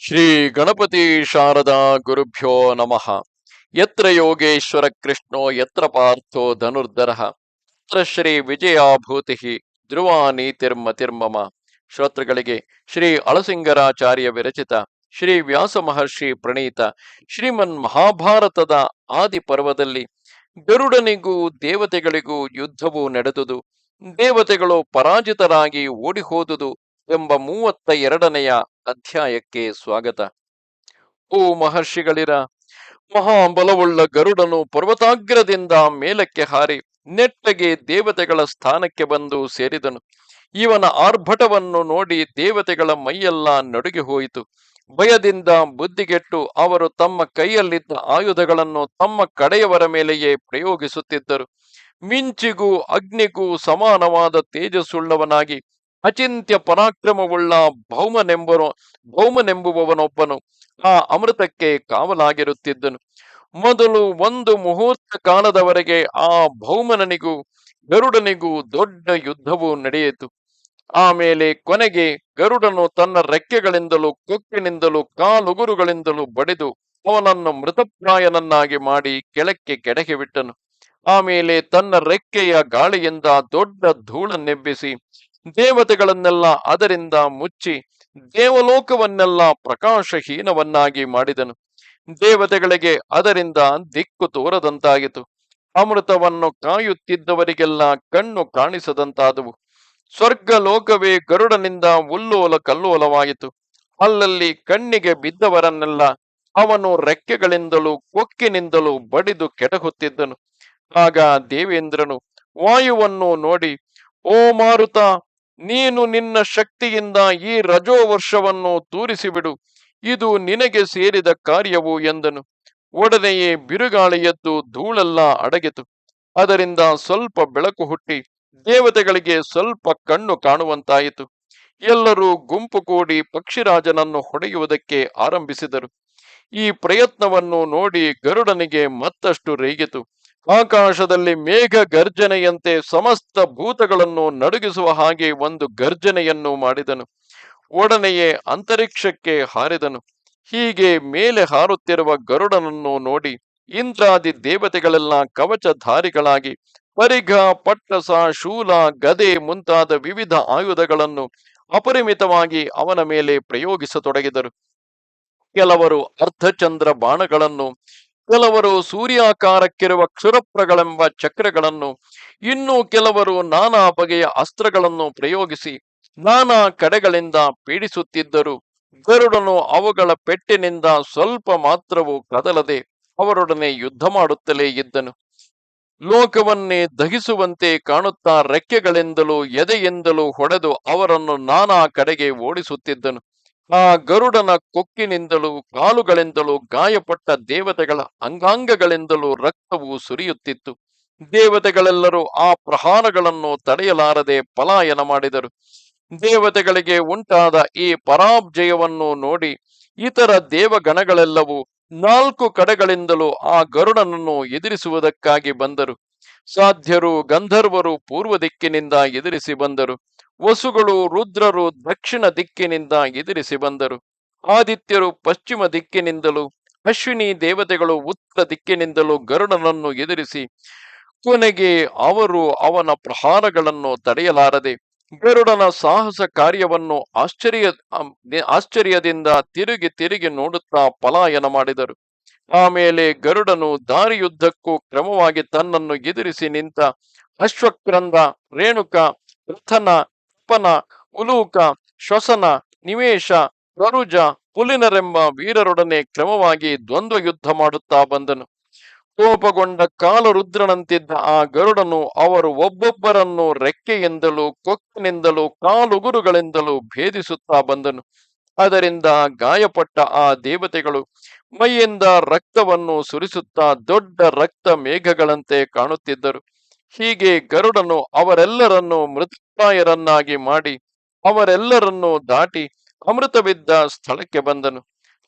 ಶ್ರೀ ಗಣಪತಿ ಶಾರದಾ ಗುರುಭ್ಯೋ ನಮಃ. ಯತ್ರ ಯೋಗೇಶ್ವರ ಕೃಷ್ಣೋ, ಯತ್ರ ಪಾರ್ಥೋ ಧನುರ್ಧರ. ಯತ್ರ ಶ್ರೀ ವಿಜಯಾಭೂತಿ ನೀತಿರ್ಮತಿರ್ಮಮ ಶ್ರೋತೃಗಳಿಗೆ ಶ್ರೀ ಅಳಸಿಂಗರಾಚಾರ್ಯ ವಿರಚಿತ, ಶ್ರೀ ವ್ಯಾಸ ಮಹರ್ಷಿ ಪ್ರಣೀತ, ಶ್ರೀಮನ್ ಮಹಾಭಾರತದ ಆದಿ ಪರ್ವದಲ್ಲಿ ಗರುಡನಿಗೂ ದೇವತೆಗಳಿಗೂ ಯುದ್ಧವು ನಡೆದುದು, ದೇವತೆಗಳು ಪರಾಜಿತರಾಗಿ ಓಡಿಹೋದುದು ಎಂಬ ಮೂವತ್ತ ಎರಡನೆಯ ಅಧ್ಯಾಯಕ್ಕೆ ಸ್ವಾಗತ. ಓ ಮಹರ್ಷಿಗಳಿರ, ಮಹಾಬಲವುಳ್ಳ ಗರುಡನು ಪರ್ವತಾಗ್ರದಿಂದ ಮೇಲಕ್ಕೆ ಹಾರಿ ನೆಟ್ಟಗೆ ದೇವತೆಗಳ ಸ್ಥಾನಕ್ಕೆ ಬಂದು ಸೇರಿದನು. ಇವನ ಆರ್ಭಟವನ್ನು ನೋಡಿ ದೇವತೆಗಳ ಮೈಯೆಲ್ಲ ನಡುಗಿ ಹೋಯಿತು. ಭಯದಿಂದ ಬುದ್ಧಿಗೆಟ್ಟು ಅವರು ತಮ್ಮ ಕೈಯಲ್ಲಿದ್ದ ಆಯುಧಗಳನ್ನು ತಮ್ಮ ಕಡೆಯವರ ಮೇಲೆಯೇ ಪ್ರಯೋಗಿಸುತ್ತಿದ್ದರು. ಮಿಂಚಿಗೂ ಅಗ್ನಿಗೂ ಸಮಾನವಾದ ತೇಜಸ್ಸುಳ್ಳವನಾಗಿ ಅಚಿಂತ್ಯ ಪರಾಕ್ರಮವುಳ್ಳ ಭೌಮನೆಂಬನು ಭೌಮನೆಂಬುವವನೊಬ್ಬನು ಆ ಅಮೃತಕ್ಕೆ ಕಾವಲಾಗಿರುತ್ತಿದ್ದನು. ಮೊದಲು ಒಂದು ಮುಹೂರ್ತ ಕಾಲದವರೆಗೆ ಆ ಭೌಮನನಿಗೂ ಗರುಡನಿಗೂ ದೊಡ್ಡ ಯುದ್ಧವು ನಡೆಯಿತು. ಆಮೇಲೆ ಕೊನೆಗೆ ಗರುಡನು ತನ್ನ ರೆಕ್ಕೆಗಳಿಂದಲೂ ಕೊಕ್ಕಿನಿಂದಲೂ ಕಾಲುಗುರುಗಳಿಂದಲೂ ಬಡಿದು ಅವನನ್ನು ಮೃತಪ್ರಾಯನನ್ನಾಗಿ ಮಾಡಿ ಕೆಳಕ್ಕೆ ಕೆಡಹಿ ಬಿಟ್ಟನು. ಆಮೇಲೆ ತನ್ನ ರೆಕ್ಕೆಯ ಗಾಳಿಯಿಂದ ದೊಡ್ಡ ಧೂಳನ್ನೆಬ್ಬಿಸಿ ದೇವತೆಗಳನ್ನೆಲ್ಲ ಅದರಿಂದ ಮುಚ್ಚಿ ದೇವಲೋಕವನ್ನೆಲ್ಲ ಪ್ರಕಾಶಹೀನವನ್ನಾಗಿ ಮಾಡಿದನು. ದೇವತೆಗಳಿಗೆ ಅದರಿಂದ ದಿಕ್ಕು ತೋರದಂತಾಯಿತು. ಅಮೃತವನ್ನು ಕಾಯುತ್ತಿದ್ದವರಿಗೆಲ್ಲ ಕಣ್ಣು ಕಾಣಿಸದಂತಾದವು. ಸ್ವರ್ಗ ಲೋಕವೇ ಗರುಡನಿಂದ ಉಲ್ಲೋಲ ಕಲ್ಲೋಲವಾಯಿತು. ಅಲ್ಲಲ್ಲಿ ಕಣ್ಣಿಗೆ ಬಿದ್ದವರನ್ನೆಲ್ಲ ಅವನು ರೆಕ್ಕೆಗಳಿಂದಲೂ ಕೊಕ್ಕಿನಿಂದಲೂ ಬಡಿದು ಕೆಟಹುತ್ತಿದ್ದನು. ಆಗ ದೇವೇಂದ್ರನು ವಾಯುವನ್ನು ನೋಡಿ, ಓ ಮಾರುತ ನೀನು ನಿನ್ನ ಶಕ್ತಿಯಿಂದ ಈ ರಜೋ ವರ್ಷವನ್ನು ತೂರಿಸಿಬಿಡು. ಇದು ನಿನಗೆ ಸೇರಿದ ಕಾರ್ಯವು ಎಂದನು. ಒಡನೆಯೇ ಬಿರುಗಾಳಿ ಎದ್ದು ಧೂಳೆಲ್ಲ ಅಡಗಿತು. ಅದರಿಂದ ಸ್ವಲ್ಪ ಬೆಳಕು ಹುಟ್ಟಿ ದೇವತೆಗಳಿಗೆ ಸ್ವಲ್ಪ ಕಣ್ಣು ಕಾಣುವಂತಾಯಿತು. ಎಲ್ಲರೂ ಗುಂಪು ಕೂಡಿ ಪಕ್ಷಿರಾಜನನ್ನು ಹೊಡೆಯುವುದಕ್ಕೆ ಆರಂಭಿಸಿದರು. ಈ ಪ್ರಯತ್ನವನ್ನು ನೋಡಿ ಗರುಡನಿಗೆ ಮತ್ತಷ್ಟು ರೇಗಿತು. ಆಕಾಶದಲ್ಲಿ ಮೇಘ ಗರ್ಜನೆಯಂತೆ ಸಮಸ್ತ ಭೂತಗಳನ್ನು ನಡುಗಿಸುವ ಹಾಗೆ ಒಂದು ಗರ್ಜನೆಯನ್ನು ಮಾಡಿದನು. ಒಡನೆಯೇ ಅಂತರಿಕ್ಷಕ್ಕೆ ಹಾರಿದನು. ಹೀಗೆ ಮೇಲೆ ಹಾರುತ್ತಿರುವ ಗರುಡನನ್ನು ನೋಡಿ ಇಂದ್ರಾದಿ ದೇವತೆಗಳೆಲ್ಲ ಕವಚಧಾರಿಗಳಾಗಿ ಪರಿಘ, ಪಟ್ಟಸ, ಶೂಲ, ಗದೆ ಮುಂತಾದ ವಿವಿಧ ಆಯುಧಗಳನ್ನು ಅಪರಿಮಿತವಾಗಿ ಅವನ ಮೇಲೆ ಪ್ರಯೋಗಿಸತೊಡಗಿದರು. ಕೆಲವರು ಅರ್ಧಚಂದ್ರ ಬಾಣಗಳನ್ನು ಕೆಲವರು ಸೂರ್ಯಾಕಾರಕ್ಕಿರುವ ಕ್ಷುರಪ್ರಗಳೆಂಬ ಚಕ್ರಗಳನ್ನು, ಇನ್ನು ಕೆಲವರು ನಾನಾ ಬಗೆಯ ಅಸ್ತ್ರಗಳನ್ನು ಪ್ರಯೋಗಿಸಿ ನಾನಾ ಕಡೆಗಳಿಂದ ಪೀಡಿಸುತ್ತಿದ್ದರು. ಗರುಡನು ಅವುಗಳ ಪೆಟ್ಟಿನಿಂದ ಸ್ವಲ್ಪ ಮಾತ್ರವೂ ಕದಲದೆ ಅವರೊಡನೆ ಯುದ್ಧ ಮಾಡುತ್ತಲೇ ಇದ್ದನು. ಲೋಕವನ್ನೇ ದಹಿಸುವಂತೆ ಕಾಣುತ್ತಾ ರೆಕ್ಕೆಗಳಿಂದಲೂ ಎದೆಯಿಂದಲೂ ಹೊಡೆದು ಅವರನ್ನು ನಾನಾ ಕಡೆಗೆ ಓಡಿಸುತ್ತಿದ್ದನು. ಆ ಗರುಡನ ಕೊಕ್ಕಿನಿಂದಲೂ, ಕಾಲುಗಳಿಂದಲೂ ಗಾಯಪಟ್ಟ ದೇವತೆಗಳ ಅಂಗಾಂಗಗಳಿಂದಲೂ ರಕ್ತವು ಸುರಿಯುತ್ತಿತ್ತು. ದೇವತೆಗಳೆಲ್ಲರೂ ಆ ಪ್ರಹಾರಗಳನ್ನು ತಡೆಯಲಾರದೆ ಪಲಾಯನ ಮಾಡಿದರು. ದೇವತೆಗಳಿಗೆ ಉಂಟಾದ ಈ ಪರಾಬ್ಜಯವನ್ನು ನೋಡಿ ಇತರ ದೇವಗಣಗಳೆಲ್ಲವೂ ನಾಲ್ಕು ಕಡೆಗಳಿಂದಲೂ ಆ ಗರುಡನನ್ನು ಎದುರಿಸುವುದಕ್ಕಾಗಿ ಬಂದರು. ಸಾಧ್ಯರು, ಗಂಧರ್ವರು ಪೂರ್ವ ದಿಕ್ಕಿನಿಂದ ಎದುರಿಸಿ ಬಂದರು. ವಸುಗಳು ರುದ್ರರು ದಕ್ಷಿಣ ದಿಕ್ಕಿನಿಂದ ಎದುರಿಸಿ ಬಂದರು. ಆದಿತ್ಯರು ಪಶ್ಚಿಮ ದಿಕ್ಕಿನಿಂದಲೂ, ಅಶ್ವಿನಿ ದೇವತೆಗಳು ಉತ್ತರ ದಿಕ್ಕಿನಿಂದಲೂ ಗರುಡನನ್ನು ಎದುರಿಸಿ, ಕೊನೆಗೆ ಅವರು ಅವನ ಪ್ರಹಾರಗಳನ್ನು ತಡೆಯಲಾರದೆ, ಗರುಡನ ಸಾಹಸ ಕಾರ್ಯವನ್ನು ಆಶ್ಚರ್ಯ ಆಶ್ಚರ್ಯದಿಂದ ತಿರುಗಿ ತಿರುಗಿ ನೋಡುತ್ತಾ ಪಲಾಯನ ಮಾಡಿದರು. ಆಮೇಲೆ ಗರುಡನು ದಾರಿಯುದ್ದಕ್ಕೂ ಕ್ರಮವಾಗಿ ತನ್ನನ್ನು ಎದುರಿಸಿ ನಿಂತ ಅಶ್ವಕ್ರಂದ, ರೇಣುಕ, ರಥನ ಕಪನ ಉಲೂಕ ಶ್ವಸನ, ನಿವೇಶ ಗರುಜ ಪುಲಿನರೆಂಬ ವೀರರೊಡನೆ ಕ್ರಮವಾಗಿ ದ್ವಂದ್ವ ಯುದ್ಧ ಮಾಡುತ್ತಾ ಬಂದನು. ಕೋಪಗೊಂಡ ಕಾಲರುದ್ರನಂತಿದ್ದ ಆ ಗರುಡನು ಅವರು ಒಬ್ಬೊಬ್ಬರನ್ನು ರೆಕ್ಕೆಯಿಂದಲೂ, ಕೊಕ್ಕಿನಿಂದಲೂ, ಕಾಲುಗುರುಗಳಿಂದಲೂ ಭೇದಿಸುತ್ತಾ ಬಂದನು. ಅದರಿಂದ ಗಾಯಪಟ್ಟ ಆ ದೇವತೆಗಳು ಮೈಯಿಂದ ರಕ್ತವನ್ನು ಸುರಿಸುತ್ತಾ ದೊಡ್ಡ ರಕ್ತ ಮೇಘಗಳಂತೆ ಕಾಣುತ್ತಿದ್ದರು. ಹೀಗೆ ಗರುಡನು ಅವರೆಲ್ಲರನ್ನು ಮೃತಪ್ರಾಯರನ್ನಾಗಿ ಮಾಡಿ ಅವರೆಲ್ಲರನ್ನೂ ದಾಟಿ ಅಮೃತವಿದ್ದ ಸ್ಥಳಕ್ಕೆ ಬಂದನು.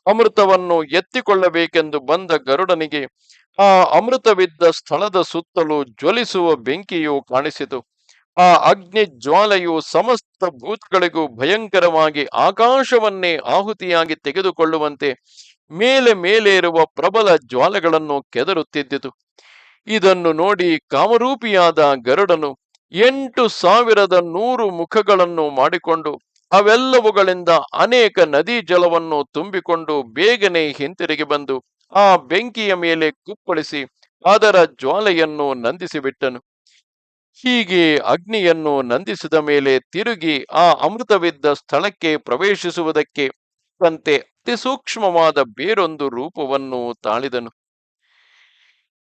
ಅಮೃತವನ್ನು ಎತ್ತಿಕೊಳ್ಳಬೇಕೆಂದು ಬಂದ ಗರುಡನಿಗೆ ಆ ಅಮೃತವಿದ್ದ ಸ್ಥಳದ ಸುತ್ತಲೂ ಜ್ವಲಿಸುವ ಬೆಂಕಿಯು ಕಾಣಿಸಿತು. ಆ ಅಗ್ನಿ ಜ್ವಾಲೆಯು ಸಮಸ್ತ ಭೂತಗಳಿಗೂ ಭಯಂಕರವಾಗಿ ಆಕಾಶವನ್ನೇ ಆಹುತಿಯಾಗಿ ತೆಗೆದುಕೊಳ್ಳುವಂತೆ ಮೇಲೆ ಮೇಲೆ ಇರುವ ಪ್ರಬಲ ಜ್ವಾಲೆಗಳನ್ನು ಕೆದರುತ್ತಿದ್ದಿತು. ಇದನ್ನು ನೋಡಿ ಕಾಮರೂಪಿಯಾದ ಗರುಡನು ಎಂಟು ಸಾವಿರದ ನೂರು ಮುಖಗಳನ್ನು ಮಾಡಿಕೊಂಡು ಅವೆಲ್ಲವುಗಳಿಂದ ಅನೇಕ ನದಿ ಜಲವನ್ನು ತುಂಬಿಕೊಂಡು ಬೇಗನೆ ಹಿಂತಿರುಗಿ ಬಂದು ಆ ಬೆಂಕಿಯ ಮೇಲೆ ಕುಪ್ಪಳಿಸಿ ಅದರ ಜ್ವಾಲೆಯನ್ನು ನಂದಿಸಿಬಿಟ್ಟನು. ಹೀಗೆ ಅಗ್ನಿಯನ್ನು ನಂದಿಸಿದ ಮೇಲೆ ತಿರುಗಿ ಆ ಅಮೃತವಿದ್ದ ಸ್ಥಳಕ್ಕೆ ಪ್ರವೇಶಿಸುವುದಕ್ಕೆ ತಂತೆ ಅತಿಸೂಕ್ಷ್ಮವಾದ ಬೇರೊಂದು ರೂಪವನ್ನು ತಾಳಿದನು.